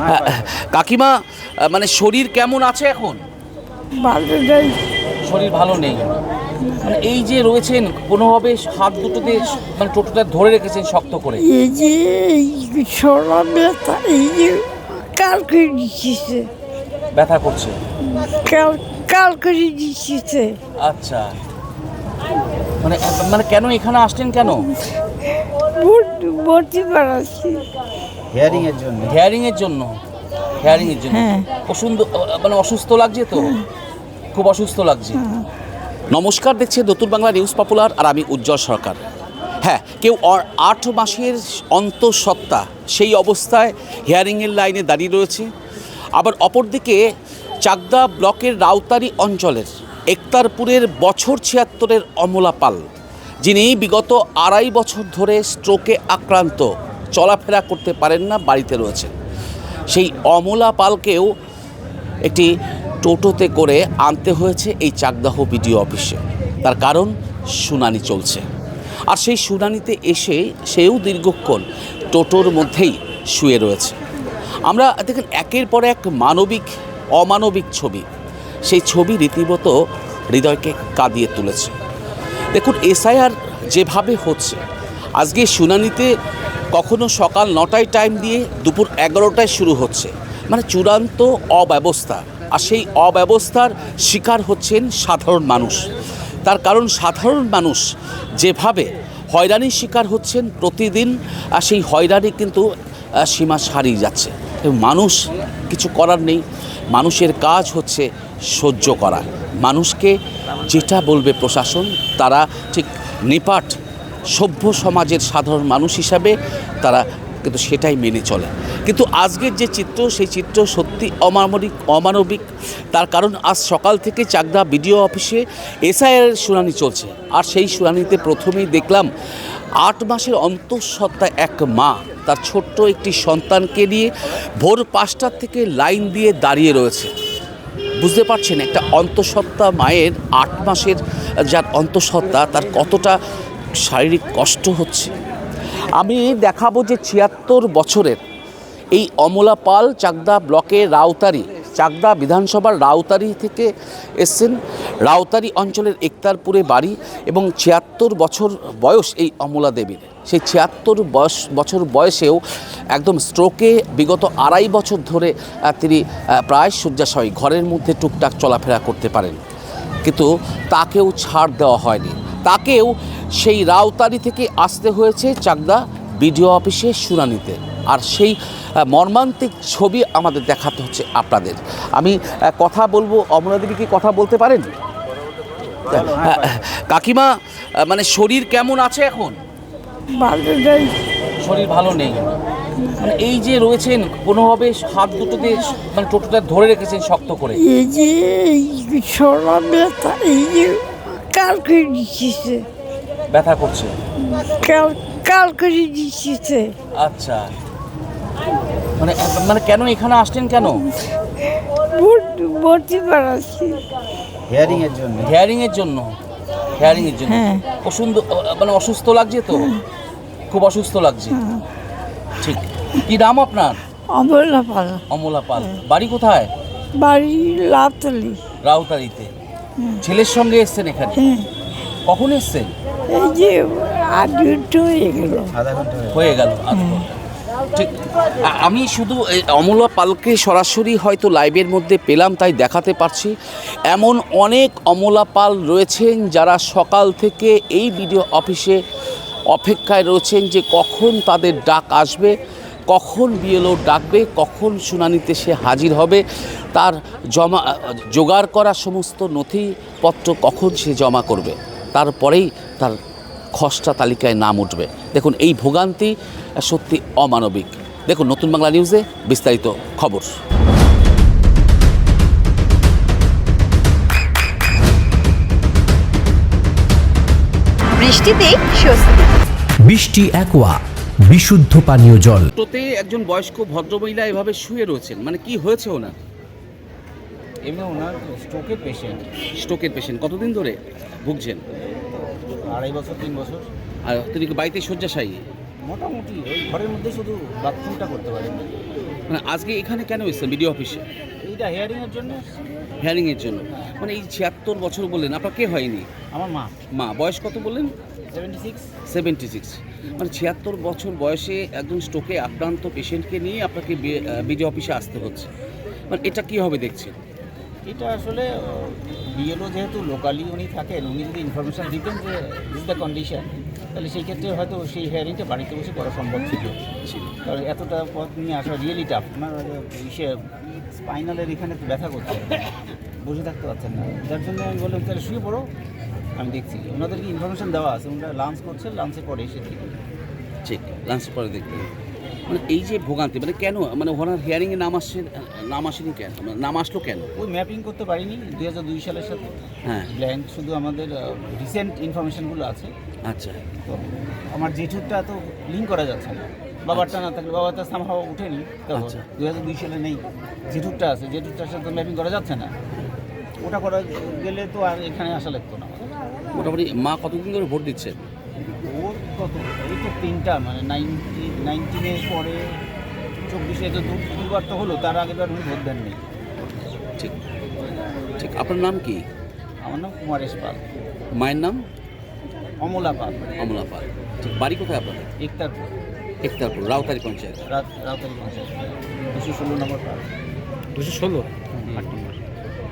হ্যাঁ, কাকিমা মানে শরীর কেমন আছে এখন? ভালো নেই শরীর ভালো নেই। মানে এই যে রয়েছেন কোনোভাবে হাত দুটো দিয়ে মানে টোটোটা ধরে রেখেছেন শক্ত করে? এই যে সোনা ব্যথা এই যে কালকে দিচ্ছে ব্যথা করছে? কাল কালকে দিচ্ছে আচ্ছা। মানে মানে কেন এখানে আসলেন কেন? ভর্তি বাড়াচ্ছি হেয়ারিং এর জন্য। হেয়ারিং এর জন্য। হেয়ারিং এর জন্য হ্যাঁ। মানে অসুস্থ লাগছে তো? খুব অসুস্থ লাগছে। নমস্কার দেখছে নতুন বাংলা নিউজ পপুলার আর আমি উজ্জ্বল সরকার। হ্যাঁ কেউ আট মাসের অন্তঃসত্ত্বা সেই অবস্থায় হিয়ারিংয়ের লাইনে দাঁড়িয়ে রয়েছে। আবার অপরদিকে চাকদা ব্লকের রাউতারি অঞ্চলের একতারপুরের বছর ছিয়াত্তরের অমলা পাল যিনি বিগত আড়াই বছর ধরে স্ট্রোকে আক্রান্ত। চলাফেরা করতে পারেন না, বাড়িতে রয়েছেন। সেই অমলা পালকেও একটি টোটোতে করে আনতে হয়েছে এই চাকদাহ বিডিও অফিসে। তার কারণ শুনানি চলছে। আর সেই শুনানিতে এসে সেও দীর্ঘক্ষণ টোটোর মধ্যেই শুয়ে রয়েছে। আমরা দেখেন, একের পর এক মানবিক, অমানবিক ছবি। সেই ছবি রীতিমতো হৃদয়কে কাঁদিয়ে তুলেছে। দেখুন, এসআইআর যেভাবে হচ্ছে, আজকে শুনানিতে কখনো সকাল নটায় টাইম দিয়ে দুপুর এগারোটায় শুরু হচ্ছে। মানে চূড়ান্ত অব্যবস্থা। আর সেই অব্যবস্থার শিকার হচ্ছেন সাধারণ মানুষ। তার কারণ সাধারণ মানুষ যেভাবে হয়রানির শিকার হচ্ছেন প্রতিদিন, আর সেই হয়রানি কিন্তু সীমা ছাড়িয়ে যাচ্ছে। মানুষ কিছু করার নেই। মানুষের কাজ হচ্ছে সহ্য করা। মানুষকে যেটা বলবে প্রশাসন, তারা ঠিক নিপাট সভ্য সমাজের সাধারণ মানুষ হিসাবে তারা কিন্তু সেটাই মেনে চলে। কিন্তু আজকের যে চিত্র, সেই চিত্র সত্যি অমানবিক অমানবিক। তার কারণ আজ সকাল থেকে চাকদা বিডিও অফিসে এসআইআর শুনানি চলছে। আর সেই শুনানিতে প্রথমেই দেখলাম, আট মাসের অন্তঃসত্ত্বা এক মা তার ছোট্ট একটি সন্তানকে নিয়ে ভোর পাঁচটার থেকে লাইন দিয়ে দাঁড়িয়ে রয়েছে। বুঝতে পারছেন একটা অন্তঃসত্ত্বা মায়ের আট মাসের যার অন্তঃসত্ত্বা তার কতটা শারীরিক কষ্ট হচ্ছে। আমি দেখাবো যে ছিয়াত্তর বছরের এই অমলা পাল চাকদা ব্লকে রাউতারি, চাকদা বিধানসভার রাউতারি থেকে এসছেন। রাউতারি অঞ্চলের একতারপুরে বাড়ি এবং ছিয়াত্তর বছর বয়স এই অমলা দেবীর। সেই ছিয়াত্তর বয়স, বছর বয়সেও একদম স্ট্রোকে বিগত আড়াই বছর ধরে তিনি প্রায় শয্যাশয়ী ঘরের মধ্যে টুকটাক চলাফেরা করতে পারেন। কিন্তু তাকেও ছাড় দেওয়া হয়নি। তাকেও সেই রাউতারি থেকে আসতে হয়েছে চাকদা বিডিও অফিসে শুনানিতে। আর সেই মর্মান্তিক ছবি আমাদের দেখাতে হচ্ছে আপনাদের। আমি কথা বলব অমলা দেবী কি কথা বলতে পারেন? হ্যাঁ, কাকিমা মানে শরীর কেমন আছে এখন? শরীর ভালো নেই। মানে এই যে রয়েছেন কোনোভাবে হাত দুটো দিয়ে মানে টোটোটা ধরে রেখেছেন শক্ত করে? এই যে এই সোনা ব্যথা এই যে কালকে ব্যথা করছে? কাল কালকে দিচ্ছে। আচ্ছা। মানে মানে কেন এখানে আসলেন কেন? ভর্তি বাড়াচ্ছি হেয়ারিং এর জন্য। হেয়ারিং এর জন্য? হেয়ারিং এর জন্য। হ্যাঁ। অসুস্থ মানে অসুস্থ লাগছে তো? খুব অসুস্থ লাগছে। ঠিক। কি নাম আপনার? অমলা পালা। অমলা পাল। বাড়ি কোথায়? বাড়ি লাতলি রাউতারিতে ছেলের সঙ্গে এসছেন এখানে? হ্যাঁ। কখন এসছেন? এই যে আট মিনিট হয়ে গেল। হয়ে গেল। ঠিক আমি শুধু অমলা পালকে সরাসরি হয়তো লাইভের মধ্যে পেলাম, তাই দেখাতে পারছি। এমন অনেক অমলা পাল রয়েছেন যারা সকাল থেকে এই ভিডিও অফিসে অপেক্ষায় রয়েছেন যে কখন তাদের ডাক আসবে, কখন বিএলও ডাকবে, কখন শুনানিতে সে হাজির হবে। তার জমা জোগাড় করা সমস্ত নথিপত্র কখন সে জমা করবে? তারপরেই তার খসড়া তালিকায় নাম উঠবে। দেখুন এই ভোগান্তি সত্যি অমানবিক। দেখুন নতুন বাংলা নিউজে বিস্তারিত খবর। বৃষ্টিতে স্বস্তি। বৃষ্টি অ্যাকোয়া বিশুদ্ধ পানীয় জল। টোতে একজন বয়স্ক ভদ্রমহিলা এভাবে শুয়ে রয়েছেন। মানে কি হয়েছে ওনার? এমনি ওনার স্ট্রোকের পেশেন্ট স্ট্রোকের পেশেন্ট কতদিন ধরে ভুগছেন? আড়াই বছর তিন বছর। আর তিনি কি বাড়িতে শয্যাশায়ী? মোটামুটি ওই ঘরের মধ্যে শুধু বাথরুমটা করতে পারেন। মানে আজকে এখানে কেন এসেছেন? বিডিও অফিসে? এইটা হেয়ারিংয়ের জন্য হিয়ারিংয়ের জন্য। মানে এই ছিয়াত্তর বছর বললেন আপনার কে হয়নি? আমার মা। মা। বয়স কত বললেন? সেভেন্টি সিক্স সেভেন্টি সিক্স মানে ছিয়াত্তর বছর বয়সে একজন স্ট্রোকে আক্রান্ত পেশেন্টকে নিয়ে আপনাকে বিডিও অফিসে আসতে হচ্ছে। মানে এটা কীভাবে দেখছেন? এটা আসলে বিএলও যেহেতু লোকালি উনি থাকেন উনি যদি ইনফরমেশন দিতেন যে দিস দ্য কন্ডিশন তাহলে সেই ক্ষেত্রে হয়তো সেই হেয়ারিংটা বাড়িতে বসে করা সম্ভব ছিল। কারণ এতটা পথ নিয়ে আসা রিয়েলি টাফ ওনার ইসে স্পাইনালের এখানে তো ব্যথা করছে। বসে থাকতে পারছেন না। যার জন্য আমি বললাম তাহলে শুয়ে পড়ো। আমি দেখছি। ওনাদেরকে ইনফরমেশন দেওয়া আছে। ওনারা লাঞ্চ করছে লাঞ্চের পরে এসে ঠিক ঠিক লাঞ্চ পরে দেখবেন মানে এই যে ভোগান্তি মানে কেন? মানে ওনার হিয়ারিংয়ে নাম আসছে নাম আসেনি কেন? মানে নাম আসলো কেন? ওই ম্যাপিং করতে পারিনি দুই হাজার দুই সালের সাথে। হ্যাঁ। ব্ল্যাঙ্ক শুধু আমাদের রিসেন্ট ইনফরমেশনগুলো আছে। আচ্ছা। তো আমার জেঠুরটা তো লিঙ্ক করা যাচ্ছে না। বাবারটা না থাকলে বাবারটা সামহাও উঠেনি আচ্ছা। দুই হাজার দুই সালে নেই। জেঠুরটা আছে জেঠুরটার সাথে ম্যাপিং করা যাচ্ছে না। ওটা করা গেলে তো আর এখানে আসা লাগতো না। মোটামুটি মা কতদিন ধরে ভোট দিচ্ছে? ওর কত এই তো তিনটা মানে নাইনটি নাইনটিনের পরে চব্বিশে তো দুবার তো হলো তার আগেবার উনি ভোট দেননি। ঠিক ঠিক। আপনার নাম কি? আমার নাম কুমারেশ পাল। মায়ের নাম? অমলা পাল। অমলা পাল। ঠিক বাড়ি কোথায় আপনাদের একতারপুর। একতারপুর রাউতারি পঞ্চায়েত। রাত রাউতারি পঞ্চায়েত। দুশো ষোলো নম্বর পাল।